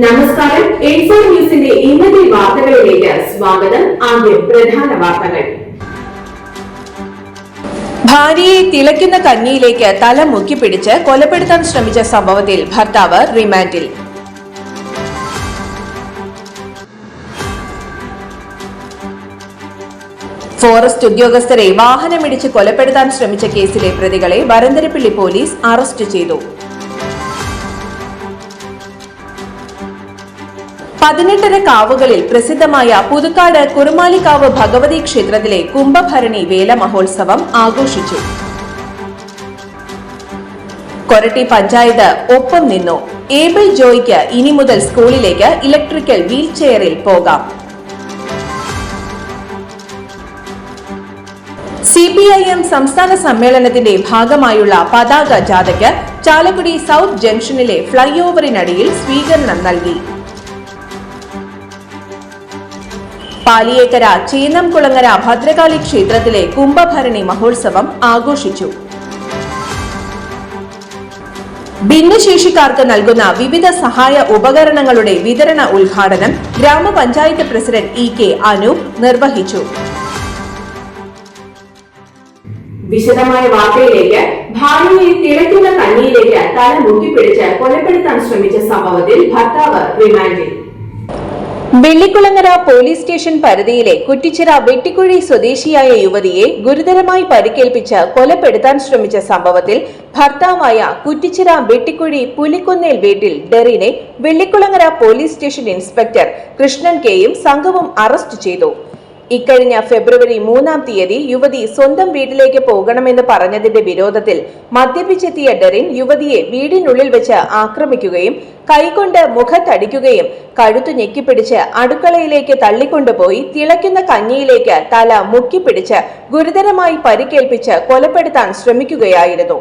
നമസ്കാരം. എയ്റ്റ് ന്യൂസിന്റെ ഇന്നത്തെ വാർത്തകളിലേക്ക് സ്വാഗതം. ആദ്യം പ്രധാന വാർത്തകൾ. ഭാര്യയെ തിളയ്ക്കുന്ന കഞ്ഞിയിലേക്ക് തല മുക്കിപ്പിടിച്ച് കൊലപ്പെടുത്താൻ ശ്രമിച്ച സംഭവത്തിൽ ഭർത്താവ് റിമാൻഡിൽ. ഫോറസ്റ്റ് ഉദ്യോഗസ്ഥരെ വാഹനമിടിച്ച് കൊലപ്പെടുത്താൻ ശ്രമിച്ച കേസിലെ പ്രതികളെ വരന്തരപ്പിള്ളി പോലീസ് അറസ്റ്റ് ചെയ്തു. പതിനെട്ടര കാവുകളിൽ പ്രസിദ്ധമായ പുതുക്കാട് കുറുമാലിക്കാവ് ഭഗവതി ക്ഷേത്രത്തിലെ കുംഭഭരണി വേല മഹോത്സവം ആഘോഷിച്ചു. കൊരട്ടി പഞ്ചായത്ത് ഒപ്പം നിന്നു. ഏബിൾ ജോയ്ക്ക് ഇനി മുതൽ സ്കൂളിലേക്ക് ഇലക്ട്രിക്കൽ വീൽചെയറിൽ പോകാം. സി പി ഐ എം സംസ്ഥാന സമ്മേളനത്തിന്റെ ഭാഗമായുള്ള പതാക ജാഥയ്ക്ക് ചാലക്കുടി സൗത്ത് ജംഗ്ഷനിലെ ഫ്ളൈ ഓവറിനടിയിൽ സ്വീകരണം നൽകി. പാലിയേക്കര ചീനംകുളങ്ങര ഭദ്രകാളി ക്ഷേത്രത്തിലെ കുംഭഭരണി മഹോത്സവം ആഘോഷിച്ചു. ഭിന്നശേഷിക്കാർക്ക് നൽകുന്ന വിവിധ സഹായ ഉപകരണങ്ങളുടെ വിതരണ ഉദ്ഘാടനം ഗ്രാമപഞ്ചായത്ത് പ്രസിഡന്റ് ഇ കെ അനൂപ് നിർവഹിച്ചു. വിശദമായ വാർത്തയിലേക്ക് ഭാര്യയെ തിളയ്ക്കുന്ന കണ്ണിയിലേക്ക് തല മുക്കിപ്പിടിച്ച് കൊലപ്പെടുത്താൻ ശ്രമിച്ച സംഭവത്തിൽ ഭർത്താവ് റിമാൻഡിൽ. വെള്ളിക്കുളങ്ങര പോലീസ് സ്റ്റേഷൻ പരിധിയിലെ കുറ്റിച്ചിറ വെട്ടിക്കുഴി സ്വദേശിയായ യുവതിയെ ഗുരുതരമായി പരിക്കേൽപ്പിച്ച് കൊലപ്പെടുത്താൻ ശ്രമിച്ച സംഭവത്തിൽ ഭർത്താവായ കുറ്റിച്ചിറ വെട്ടിക്കുഴി പുലിക്കുന്നേൽ വീട്ടിൽ ഡെറിനെ Vellikulangara police station inspector Krishnan കെയും സംഘവും അറസ്റ്റ് ചെയ്തു. ഇക്കഴിഞ്ഞ ഫെബ്രുവരി മൂന്നാം തീയതി യുവതി സ്വന്തം വീട്ടിലേക്ക് പോകണമെന്ന് പറഞ്ഞതിന്റെ വിരോധത്തിൽ മദ്യപിച്ചെത്തിയ ഡെറിൻ യുവതിയെ വീടിനുള്ളിൽ വെച്ച് ആക്രമിക്കുകയും കൈകൊണ്ട് മുഖത്തടിക്കുകയും കഴുത്തു ഞെക്കിപ്പിടിച്ച് അടുക്കളയിലേക്ക് തള്ളിക്കൊണ്ടുപോയി തിളയ്ക്കുന്ന കഞ്ഞിയിലേക്ക് തല മുക്കിപ്പിടിച്ച് ഗുരുതരമായി പരിക്കേൽപ്പിച്ച് കൊലപ്പെടുത്താൻ ശ്രമിക്കുകയായിരുന്നു.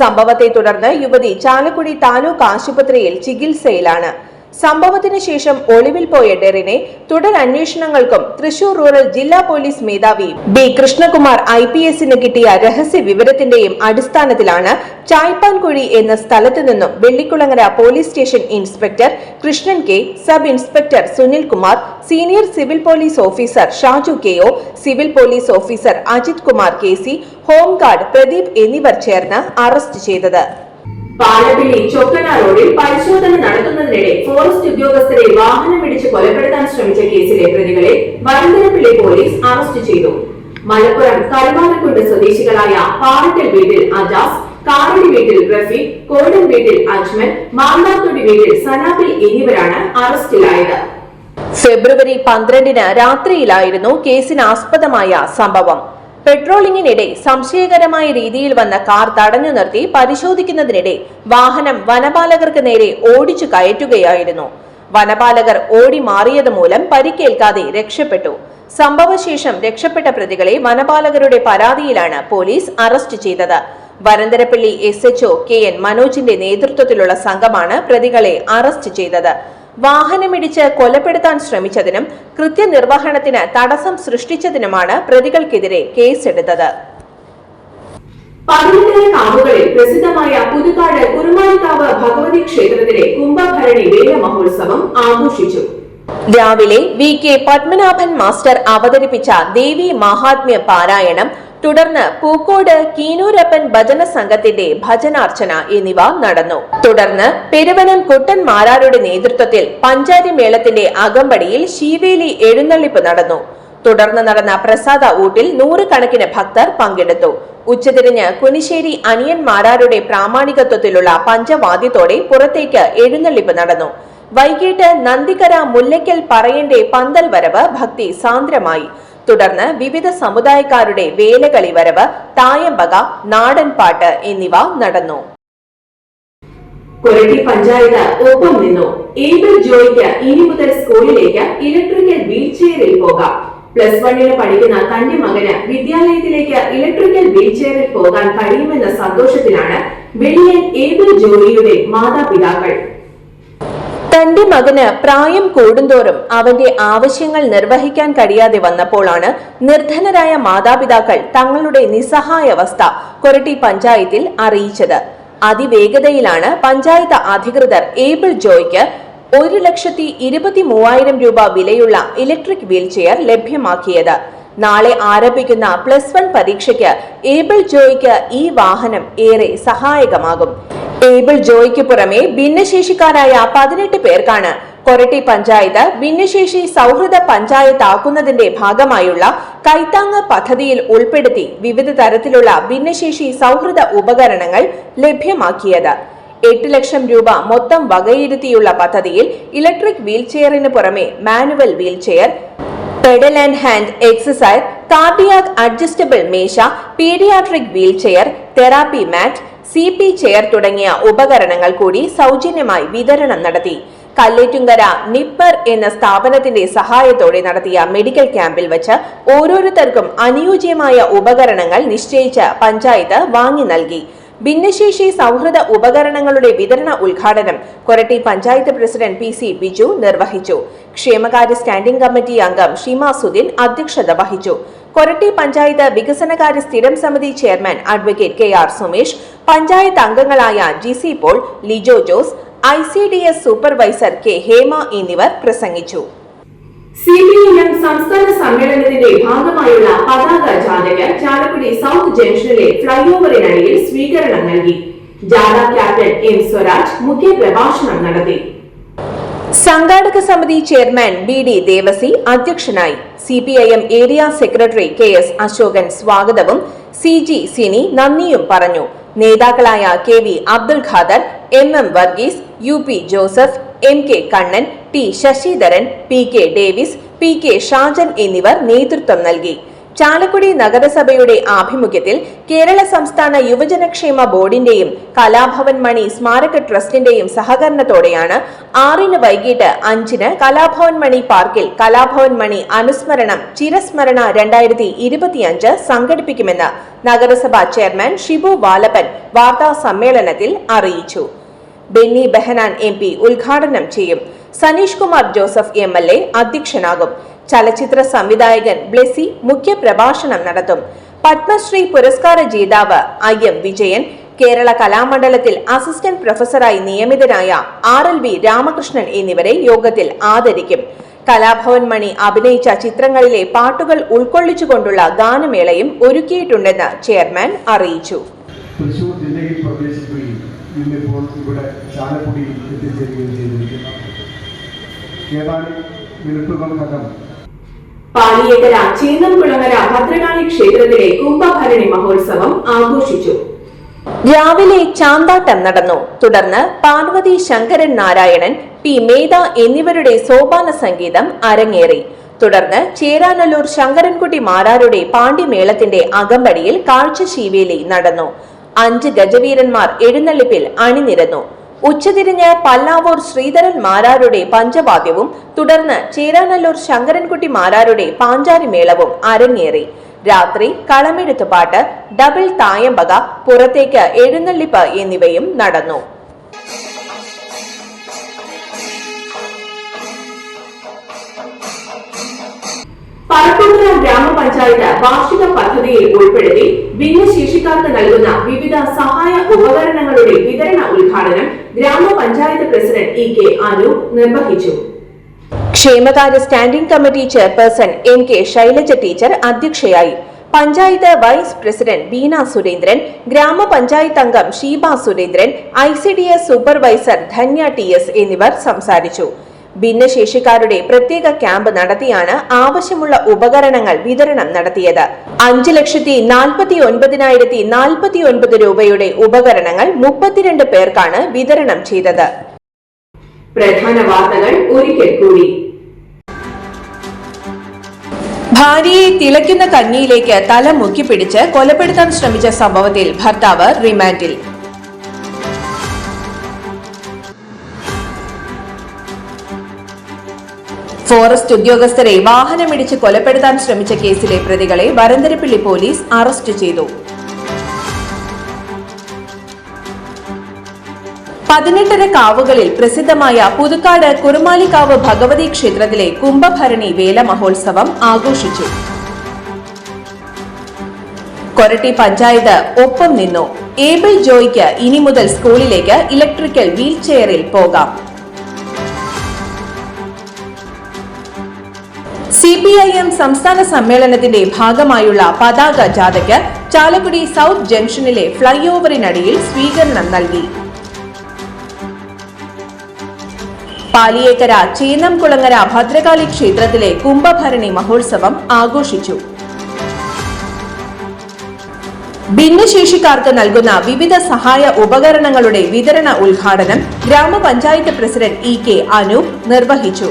സംഭവത്തെ തുടർന്ന് യുവതി ചാലക്കുടി താലൂക്ക് ആശുപത്രിയിൽ ചികിത്സയിലാണ്. സംഭവത്തിന് ശേഷം ഒളിവിൽ പോയ ഡെറിനെ തുടർ അന്വേഷണങ്ങൾക്കും തൃശൂർ റൂറൽ ജില്ലാ പോലീസ് മേധാവി ബി കൃഷ്ണകുമാർ ഐ പി എസിന് കിട്ടിയ രഹസ്യ വിവരത്തിന്റെയും അടിസ്ഥാനത്തിലാണ് ചായ്പാൻകുഴി എന്ന സ്ഥലത്തു നിന്നും Vellikulangara police station inspector Krishnan K sub inspector Sunil Kumar senior civil police officer Shaju K O civil police officer Ajith Kumar K C home guard Pradeep എന്നിവർ ചേർന്ന് അറസ്റ്റ് ചെയ്തത്. പാലപ്പിള്ളി ചൊക്കന റോഡിൽ പരിശോധന നടത്തുന്നതിനിടെ ഫോറസ്റ്റ് ഉദ്യോഗസ്ഥരെ വാഹനമിടിച്ച് കൊലപ്പെടുത്താൻ ശ്രമിച്ച കേസിലെ പ്രതികളെ വൈകുന്നേരപ്പിള്ളി പോലീസ് അറസ്റ്റ് ചെയ്തു. മലപ്പുറം കരുവാരക്കുണ്ട് സ്വദേശികളായ പാറക്കൽ വീട്ടിൽ അജാസ് കാറടി വീട്ടിൽ റഫീഖ് കോടൻ വീട്ടിൽ അജ്മൽ മാന്നാത്തൊടി വീട്ടിൽ സനാബിൽ എന്നിവരാണ് അറസ്റ്റിലായത് ഫെബ്രുവരി പന്ത്രണ്ടിന് രാത്രിയിലായിരുന്നു കേസിനാസ്പദമായ സംഭവം. പെട്രോളിംഗിനിടെ സംശയകരമായ രീതിയിൽ വന്ന കാർ തടഞ്ഞു നിർത്തി പരിശോധിക്കുന്നതിനിടെ വാഹനം വനപാലകർക്ക് നേരെ ഓടിച്ചു കയറ്റുകയായിരുന്നു. വനപാലകർ ഓടി മാറിയത് മൂലം പരിക്കേൽക്കാതെ രക്ഷപ്പെട്ടു. സംഭവശേഷം രക്ഷപ്പെട്ട പ്രതികളെ വനപാലകരുടെ പരാതിയിലാണ് പോലീസ് അറസ്റ്റ് ചെയ്തത്. Varantharappilly S HO K N മനോജിന്റെ നേതൃത്വത്തിലുള്ള സംഘമാണ് പ്രതികളെ അറസ്റ്റ് ചെയ്തത്. വാഹനമിടിച്ച് കൊലപ്പെടുത്താൻ ശ്രമിച്ചതിനും കൃത്യനിർവഹണത്തിന് തടസ്സം സൃഷ്ടിച്ചതിനുമാണ് പ്രതികൾക്കെതിരെ കേസെടുത്തത്. പതിനെട്ടര കാവുകളിൽ പ്രസിദ്ധമായ പുതുക്കാട് കുറുമാലിക്കാവ് ഭഗവതി ക്ഷേത്രത്തിലെ കുംഭഭരണി വേല മഹോത്സവം ആഘോഷിച്ചു. രാവിലെ വി കെ പത്മനാഭൻ മാസ്റ്റർ അവതരിപ്പിച്ച ദേവി മഹാത്മ്യ പാരായണം തുടർന്ന് പൂക്കോട് കീനൂരപ്പൻ ഭജന സംഘത്തിന്റെ ഭജനാർച്ചന എന്നിവ നടന്നു. തുടർന്ന് പെരുവനം കുട്ടൻ മാരാരുടെ നേതൃത്വത്തിൽ പഞ്ചാരി മേളത്തിന്റെ അകമ്പടിയിൽ ശീവേലി എഴുന്നള്ളിപ്പ് നടന്നു. തുടർന്ന് നടന്ന പ്രസാദ ഊട്ടിൽ നൂറുകണക്കിന് ഭക്തർ പങ്കെടുത്തു. ഉച്ചതിരിഞ്ഞ് കുനിശ്ശേരി അനിയൻ മാരാരുടെ പ്രാമാണികത്വത്തിലുള്ള പഞ്ചവാദ്യത്തോടെ പുറത്തേക്ക് എഴുന്നള്ളിപ്പ് നടന്നു. വൈകിട്ട് നന്ദികര മുല്ലയ്ക്കൽ പറയന്റെ പന്തൽ വരവ് ഭക്തി സാന്ദ്രമായി. തുടർന്ന് വിവിധ സമുദായക്കാരുടെ വേലകളി വരവ് തായമ്പക നാടൻപാട്ട് എന്നിവ നടന്നു. കൊരട്ടി പഞ്ചായത്ത് ഒപ്പം നിന്നു. ഏബിൾ ജോയിക്ക് ഇനി മുതൽ സ്കൂളിലേക്ക് ഇലക്ട്രിക്കൽ വീൽ ചെയറിൽ പോകാം. പ്ലസ് വണ്ണിന് പഠിക്കുന്ന തന്റെ മകന് വിദ്യാലയത്തിലേക്ക് ഇലക്ട്രിക്കൽ വീൽ ചെയറിൽ പോകാൻ കഴിയുമെന്ന സന്തോഷത്തിലാണ് വെളിയൻ ഏബിൾ ജോയിയുടെ മാതാപിതാക്കൾ. തന്റെ മകന് പ്രായം കൂടുന്തോറും അവന്റെ ആവശ്യങ്ങൾ നിർവഹിക്കാൻ കഴിയാതെ വന്നപ്പോഴാണ് നിർധനരായ മാതാപിതാക്കൾ തങ്ങളുടെ നിസ്സഹായാവസ്ഥ കൊരട്ടി പഞ്ചായത്തിൽ അറിയിച്ചത്. അതിവേഗതയിലാണ് പഞ്ചായത്ത് അധികൃതർ ഏബിൾ ജോയ്ക്ക് ഒരു ലക്ഷത്തി ഇരുപത്തി മൂവായിരം രൂപ വിലയുള്ള ഇലക്ട്രിക് വീൽചെയർ ലഭ്യമാക്കിയത്. നാളെ ആരംഭിക്കുന്ന പ്ലസ് വൺ പരീക്ഷയ്ക്ക് ഏബിൾ ജോയ്ക്ക് ഈ വാഹനം ഏറെ സഹായകമാകും. ഏബിൾ ജോയ്ക്ക് പുറമെ ഭിന്നശേഷിക്കാരായ പതിനെട്ട് പേർക്കാണ് കൊരട്ടി പഞ്ചായത്ത് ഭിന്നശേഷി സൗഹൃദ പഞ്ചായത്താക്കുന്നതിന്റെ ഭാഗമായുള്ള കൈത്താങ്ങ് പദ്ധതിയിൽ ഉൾപ്പെടുത്തി വിവിധ തരത്തിലുള്ള ഭിന്നശേഷി സൗഹൃദ ഉപകരണങ്ങൾ ലഭ്യമാക്കിയത്. എട്ട് ലക്ഷം രൂപ മൊത്തം വകയിരുത്തിയുള്ള പദ്ധതിയിൽ ഇലക്ട്രിക് വീൽചെയറിന് പുറമെ manual wheelchair pedal and hand exercise cardiac adjustable മേശ paediatric wheelchair therapy mat C P chair തുടങ്ങിയ ഉപകരണങ്ങൾ കൂടി സൗജന്യമായി വിതരണം നടത്തി. കല്ലേറ്റുങ്കര നിപ്പർ എന്ന സ്ഥാപനത്തിന്റെ സഹായത്തോടെ നടത്തിയ മെഡിക്കൽ ക്യാമ്പിൽ വച്ച് ഓരോരുത്തർക്കും അനുയോജ്യമായ ഉപകരണങ്ങൾ നിശ്ചയിച്ച് പഞ്ചായത്ത് വാങ്ങി നൽകി. ഭിന്നശേഷി സൗഹൃദ ഉപകരണങ്ങളുടെ വിതരണ ഉദ്ഘാടനം Koratty panchayat president P C Biju നിർവഹിച്ചു. ക്ഷേമകാര്യ സ്റ്റാൻഡിംഗ് കമ്മിറ്റി അംഗം ഷീമ സുദിൻ അധ്യക്ഷത വഹിച്ചു. കൊരട്ടി പഞ്ചായത്ത് വികസനകാര്യ സ്ഥിരം സമിതി chairman advocate K R Sumesh panchayat അംഗങ്ങളായ G C Paul Lijo Jose I C D S supervisor K Hema എന്നിവർ പ്രസംഗിച്ചു. സി പി എം സംസ്ഥാന സമ്മേളനത്തിന്റെ ഭാഗമായുള്ള പതാക ജാഥയ്ക്ക് ചാലക്കുടി സൗത്ത് ജംഗ്ഷനിലെ ഫ്ലൈ ഓവറിനടിയിൽ സ്വീകരണം നൽകി. ജാഥ ക്യാപ്റ്റൻ എം സ്വരാജ് മുഖ്യപ്രഭാഷണം നടത്തി. സംഘാടക സമിതി ചെയർമാൻ ബി ഡി ദേവസി അധ്യക്ഷനായി C P I M area secretary K S Ashokan സ്വാഗതവും സി ജി സിനി നന്ദിയും പറഞ്ഞു. നേതാക്കളായ K V Abdul Khader M M Varghese U P Joseph M K Kannan T Sasidharan P K Davis P K Shajan എന്നിവർ നേതൃത്വം നൽകി. ചാലക്കുടി നഗരസഭയുടെ ആഭിമുഖ്യത്തിൽ കേരള സംസ്ഥാന യുവജനക്ഷേമ ബോർഡിന്റെയും കലാഭവൻ മണി സ്മാരക ട്രസ്റ്റിന്റെയും സഹകരണത്തോടെയാണ് ആറിന് വൈകിട്ട് അഞ്ചിന് കലാഭവൻ മണി പാർക്കിൽ കലാഭവൻ മണി അനുസ്മരണം ചിരസ്മരണ രണ്ടായിരത്തി ഇരുപത്തിയഞ്ച് സംഘടിപ്പിക്കുമെന്ന് നഗരസഭാ ചെയർമാൻ ഷിബു വാലപ്പൻ വാർത്താ സമ്മേളനത്തിൽ അറിയിച്ചു. ബെന്നി ബെഹനാൻ എം ഉദ്ഘാടനം ചെയ്യും. സനീഷ് കുമാർ ജോസഫ് എ അധ്യക്ഷനാകും. ചലച്ചിത്ര സംവിധായകൻ ബ്ലെസി മുഖ്യ പ്രഭാഷണം നടത്തും. പത്മശ്രീ പുരസ്കാര ജേതാവ് ഐ എം വിജയൻ കേരള കലാമണ്ഡലത്തിൽ അസിസ്റ്റന്റ് പ്രൊഫസറായി നിയമിതനായ ആർ എൽ വി രാമകൃഷ്ണൻ എന്നിവരെ യോഗത്തിൽ ആദരിക്കും. കലാഭവൻ മണി അഭിനയിച്ച ചിത്രങ്ങളിലെ പാട്ടുകൾ ഉൾക്കൊള്ളിച്ചുകൊണ്ടുള്ള ഗാനമേളയും ഒരുക്കിയിട്ടുണ്ടെന്ന് ചെയർമാൻ അറിയിച്ചു. തൃശൂർ ഏതാനും മിനിറ്റുകൾക്കകം പാലിയേക്കര ചീന്നംകുളങ്ങര ഭദ്രകാളി ക്ഷേത്രത്തിലെ കുംഭഭരണി മഹോത്സവം ആഘോഷിച്ചു. രാവിലെ ചാന്താട്ടം നടന്നു. തുടർന്ന് പാർവതി ശങ്കരൻ നാരായണൻ പി മേധ എന്നിവരുടെ സോപാന സംഗീതം അരങ്ങേറി. തുടർന്ന് ചേരാനല്ലൂർ ശങ്കരൻകുട്ടി മാരാരുടെ പാണ്ഡ്യമേളത്തിന്റെ അകമ്പടിയിൽ കാഴ്ചശീവേലി നടന്നു. അഞ്ച് ഗജവീരന്മാർ എഴുന്നള്ളിപ്പിൽ അണിനിരന്നു. ഉച്ചതിരിഞ്ഞ് പല്ലാവൂർ ശ്രീധരൻ മാരാരുടെ പഞ്ചവാദ്യവും തുടർന്ന് ചേരാനല്ലൂർ ശങ്കരൻകുട്ടി മാരാരുടെ പാഞ്ചാരിമേളവും അരങ്ങേറി. രാത്രി കളമെഴുത്തുപാട്ട് ഡബിൾ തായമ്പക പുറത്തേക്ക് എഴുന്നള്ളിപ്പ് എന്നിവയും നടന്നു. പറപ്പുറ ഗ്രാമപഞ്ചായത്ത് വാർഷിക പദ്ധതിയിൽ ഉൾപ്പെടുത്തി ഭിന്നശേഷിക്കാർക്ക് നൽകുന്ന വിവിധ സഹായ ഉപകരണങ്ങളുടെ വിതരണ ഉദ്ഘാടനം ഗ്രാമപഞ്ചായത്ത് പ്രസിഡന്റ് ഇ കെ അനു നിർവഹിച്ചു. ക്ഷേമകാര്യ standing committee chairperson M K Shailaja teacher അധ്യക്ഷയായി. പഞ്ചായത്ത് വൈസ് പ്രസിഡന്റ് ബീന സുരേന്ദ്രൻ ഗ്രാമപഞ്ചായത്ത് അംഗം Sheeba Surendran I C D S supervisor Dhanya T S എന്നിവർ സംസാരിച്ചു. ഭിന്നശേഷിക്കാരുടെ പ്രത്യേക ക്യാമ്പ് നടത്തിയാണ് ആവശ്യമുള്ള ഉപകരണങ്ങൾ വിതരണം നടത്തിയത്. അഞ്ച് ലക്ഷത്തി നാൽപ്പത്തി ഒൻപതിനായിരത്തി നാൽപ്പത്തി ഒൻപത് രൂപയുടെ ഉപകരണങ്ങൾ മുപ്പത്തിരണ്ട് പേർക്കാണ് വിതരണം ചെയ്തത്. പ്രധാന വാർത്തകൾ ഒരിക്കൽ കൂടി. ഭാര്യയെ തിളയ്ക്കുന്ന കഞ്ഞിയിലേക്ക് തല മുക്കിപ്പിടിച്ച് കൊലപ്പെടുത്താൻ ശ്രമിച്ച സംഭവത്തിൽ ഭർത്താവ് റിമാൻഡിൽ. ഫോറസ്റ്റ് ഉദ്യോഗസ്ഥരെ വാഹനമിടിച്ച് കൊലപ്പെടുത്താൻ ശ്രമിച്ച കേസിലെ പ്രതികളെ വരന്തരപ്പിള്ളി പോലീസ് അറസ്റ്റ് ചെയ്തു. പതിനെട്ടര കാവുകളിൽ പ്രസിദ്ധമായ പുതുക്കാട് കുറുമാലിക്കാവ് ഭഗവതി ക്ഷേത്രത്തിലെ കുംഭഭരണി വേല മഹോത്സവം ആഘോഷിച്ചു. കൊരട്ടി പഞ്ചായത്ത് ഒപ്പം നിന്നു. ഏബിൾ ജോയ്ക്ക് ഇനി മുതൽ സ്കൂളിലേക്ക് ഇലക്ട്രിക്കൽ വീൽ ചെയറിൽ പോകാം. സി പി ഐ എം സംസ്ഥാന സമ്മേളനത്തിന്റെ ഭാഗമായുള്ള പതാക ജാഥയ്ക്ക് ചാലക്കുടി സൗത്ത് ജംഗ്ഷനിലെ ഫ്ളൈ ഓവറിനടിയിൽ സ്വീകരണം നൽകി. പാലിയേക്കര ചേന്നംകുളങ്ങര ഭദ്രകാളി ക്ഷേത്രത്തിലെ കുംഭഭരണി മഹോത്സവം ആഘോഷിച്ചു. ഭിന്നശേഷിക്കാർക്ക് നൽകുന്ന വിവിധ സഹായ ഉപകരണങ്ങളുടെ വിതരണ ഉദ്ഘാടനം ഗ്രാമപഞ്ചായത്ത് പ്രസിഡന്റ് ഇ കെ അനൂപ് നിർവഹിച്ചു.